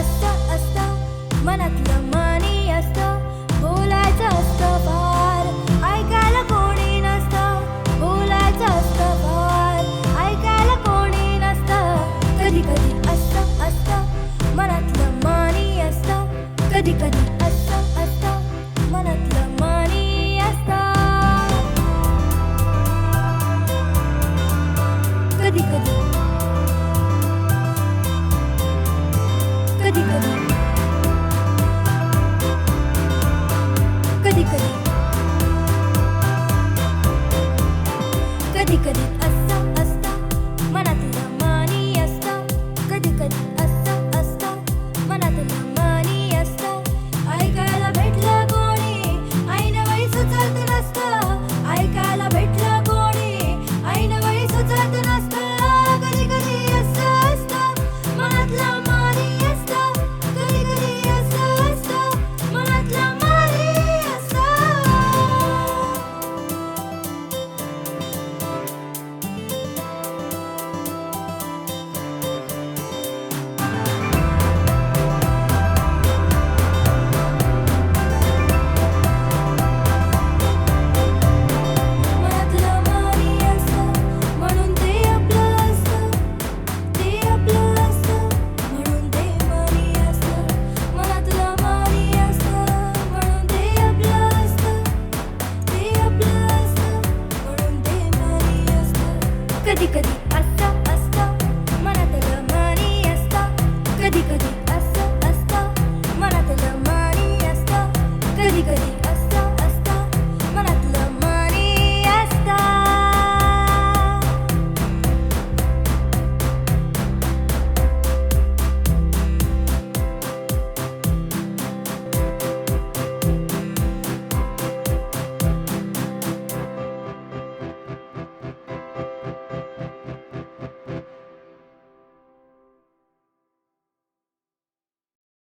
असतं असतं मनातलं मनी असतं बोलायचं असतं फार. ऐकायला कोणी नसतं बोलायचं असतं फार. ऐकायला कोणी नसतं कधी कधी असतं असतं मनातलं मनी असतं कधी कधी असतं असतं मनातलं मनी असतं. कधी कधी कधी कधी. कधी कधी. कधी कधी.